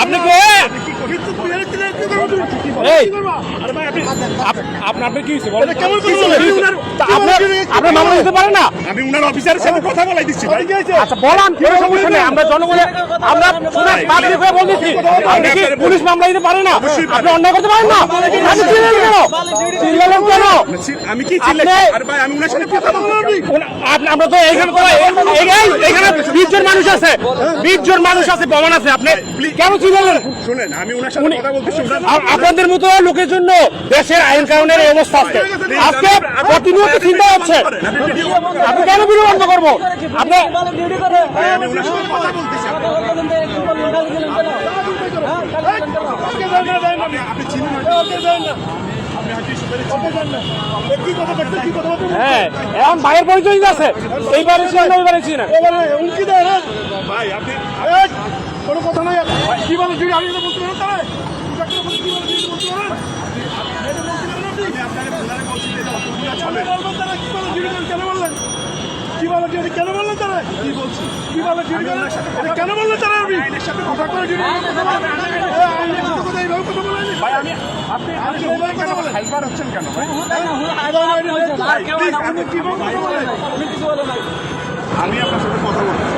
আপনি কে? এই আপনার আপনি কি হয়েছে বলেন? কেমন করে কি বলেন? হয়েছে? তা আপনার আপনার মামলা দিতে পারেন না? আমি উনার অফিসারের সাথে কথা বলাই দিচ্ছি ভাই। আচ্ছা বলান কোনো সমস্যা নেই আমরা জনগণের আমরা শুনে পাবলিক হয়ে বলতেছি আপনি কি পুলিশ মামলা দিতে পারেন না? আপনি অন্যায় করতে পারেন না? আপনি চিল্লালেন কেন? চিল্লালেন কেন? আমি কি চিল্লাই আপনি- ভাই আমি উনার সাথে কথা বললাম উনা- আমরা তো এখানে তো এই- এই- বিশ জন মানুষ আছে। বিশ জন মানুষ আছে প্রমাণ আছে আপনি কেন চিল্লালেন? শুনেন আমি উনার সাথে আপনাদের মতো লোকের জন্য দেশের আইন এই অবস্থা আছে আজকে প্রতিনিয়ত চিন্তা হচ্ছে। আপনি কেন ভিডিও বন্ধ করব? হ্যাঁ এখন ভাইয়ের পরিচয় আছে। এইবারে ছিল না ওইবারে ছিল না ভাই আপনি এই, কোনো কথা নাই ভাই, কি বলে জুড়ি আমি এটা বলতে পারেন তাহলে আপনি? কেন বললেন? জুড়ি, কেন বললেন তারা? কি বলছি? জুড়ি কেন বললেন তারা আপনি? করে জুড়ি আপনি আপনি আপনি কীভাবে? আমি আপনার সাথে কথা বলছি